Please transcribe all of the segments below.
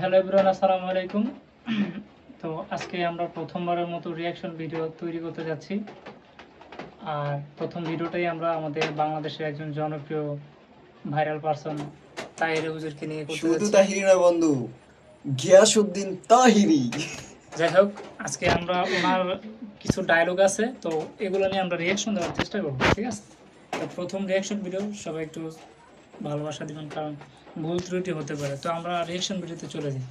Hello everyone আসসালামু আলাইকুম। তো আজকে আমরা প্রথমবারের মতো রিয়াকশন ভিডিও তৈরি করতে যাচ্ছি। আর প্রথম ভিডিওটাই আমরা আমাদের বাংলাদেশের একজন জনপ্রিয় ভাইরাল পারসন তাহির হুজুরকে নিয়ে করতে শুধু তাহিরি না বন্ধু গিয়াসউদ্দিন তাহিরি যাই হোক আজকে আমরা ওনার কিছু ডায়লগ আছে তো এগুলো নিয়ে আমরা রিয়াকশন দেওয়ার চেষ্টা করব ঠিক আছে? তো প্রথম রিয়াকশন ভিডিও সবাই একটু ভালোবাসা দিবেন কারণ ভুল ত্রুটি হতে পারে। তো আমরা রিয়াকশন ভিডিওতে চলে যাই।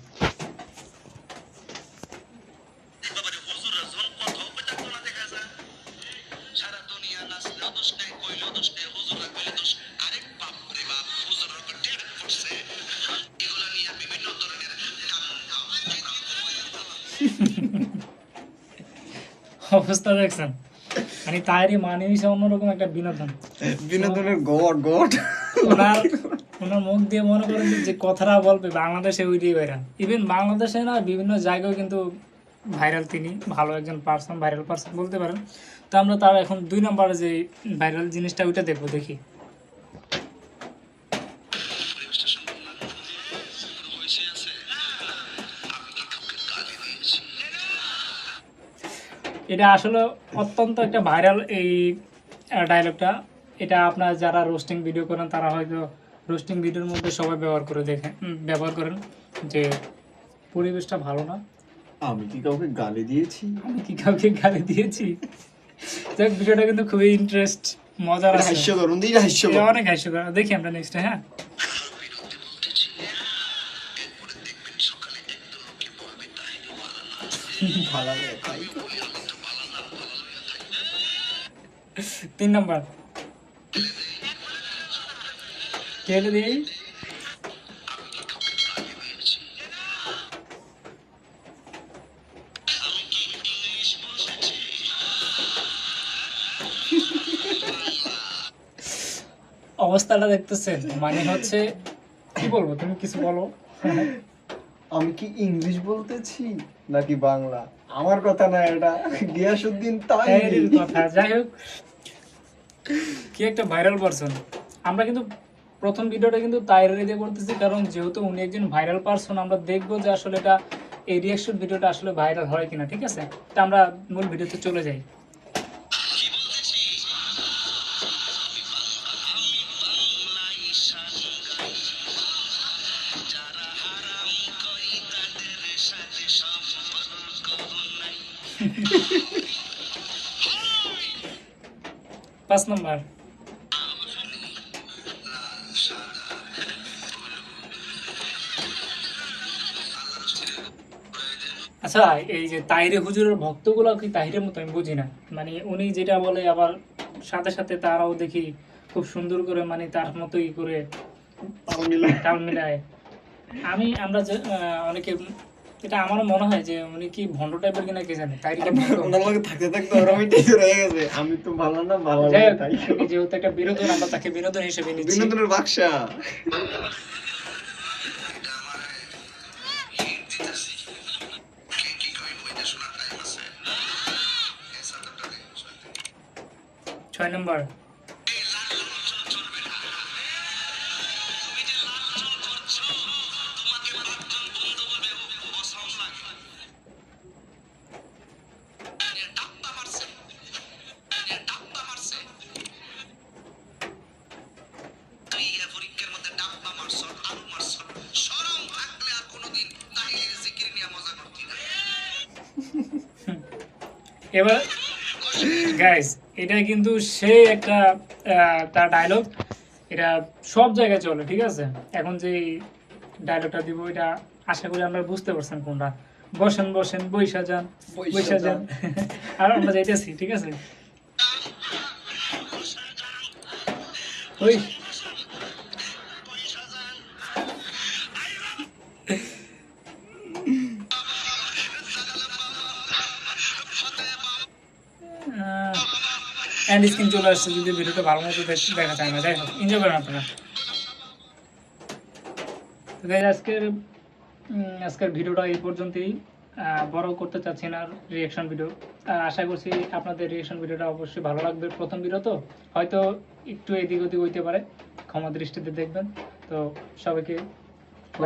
অবস্থা দেখছেন। মানে তারই মানে অন্যরকম একটা বিনোদন। বিনোদনের গড গড। ওনার ওনার মুখ দিয়ে মনে করেন যে কথাটা বলবে বাংলাদেশে ওইটাই ভাইরাল ইভেন বাংলাদেশে না বিভিন্ন জায়গায় কিন্তু ভাইরাল তিনি ভালো একজন পার্সন ভাইরাল পার্সন বলতে পারেন। তো আমরা তার এখন দুই নম্বরে যে ভাইরাল জিনিসটা ওইটা দেখব দেখি। এটা আসলে অত্যন্ত একটা ভাইরাল এই ডায়লগটা এটা আপনার যারা রোস্টিং ভিডিও করেন তারা হয়তো রোস্টিং ভিডিওর মধ্যে সবাই ব্যবহার করে দেখেন ব্যবহার করেন যে পরিবেশটা ভালো না। আমি কি কাউকে গালি দিয়েছি? আমি কি কাউকে গালি দিয়েছি? দেখ ভিডিওটা কিন্তু খুবই ইন্টারেস্ট মজার হাস্যকর এটা হাস্যকর। অনেক হাস্যকর। দেখি আমরা নেক্সট হ্যাঁ? তিন নম্বর। কেটে দিই অবস্থাটা দেখতেছেন মানে হচ্ছে কি বলব তুমি কিছু বলো। আমি কি ইংলিশ বলতেছি নাকি বাংলা? আমার কথা না এটা। গিয়াসউদ্দিন তাহিরি। তাহিরের কথা যাই হোক। কি একটা ভাইরাল পারসন আমরা কিন্তু প্রথম ভিডিওটা কিন্তু তাইরের দিয়ে করতেছি কারণ যেহেতু উনি একজন ভাইরাল পারসন আমরা দেখব যে আসলে এটা এই রিয়াকশন ভিডিওটা আসলে ভাইরাল হয় কিনা ঠিক আছে? তা আমরা মূল ভিডিওতে চলে যাই। কি বলতেছি আমি বাংলাই পাঁচ নম্বর। আচ্ছা এই যে তাইরে হুজুরের ভক্তগুলো কি তাহিরের মতো? আমি বুঝি না। মানে উনি যেটা বলে আবার সাথে সাথে তারাও দেখি খুব সুন্দর করে মানে তার মতোই করে তাল মিলায়। আমি আমরা অনেকে এটা আমারও মনে হয় যে উনি কি ভণ্ড টাইপের কিনা কে জানে? তাই ওনার লগে থাকতে থাকতে অটোমেটিক রয়ে গেছে। আমি তো ভালো না ভালো হোক, তাই এই যেহেতু একটা বিনোদন আমরা তাকে বিনোদন হিসেবে নিচ্ছি। বিনোদনের বাক্সা। ছয় আমার এবার গাইস এটা কিন্তু সে একটা তার ডায়লগ এটা সব জায়গায় চলে ঠিক আছে? এখন যে ডায়লগটা দিব এটা আশা করি আমরা বুঝতে পারছেন কোনটা। বসেন বসেন বৈশা যান বৈশা যান। যান। আর আমরা যাইতেছি ঠিক আছে? ওই এন্ড স্ক্রিন চলে আসছে যদি ভিডিওটা ভালো মতো দেখ- যায় না। যাই হোক এনজয় করেন আপনারা। আজকের আজকের ভিডিওটা এই পর্যন্তই। বড় করতে চাচ্ছি না রিয়াকশন ভিডিও আশা করছি আপনাদের রিয়াকশন ভিডিওটা অবশ্যই ভালো লাগবে প্রথম ভিডিও তো। হয়তো একটু এদিক ওদিক হইতে পারে ক্ষমা দৃষ্টিতে দেখবেন। তো সবাইকে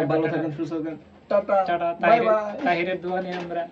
ভালো থাকেন সুস্থ থাকেন। টাটা। টাটা তাহিরের দোয়া নিয়ে আমরা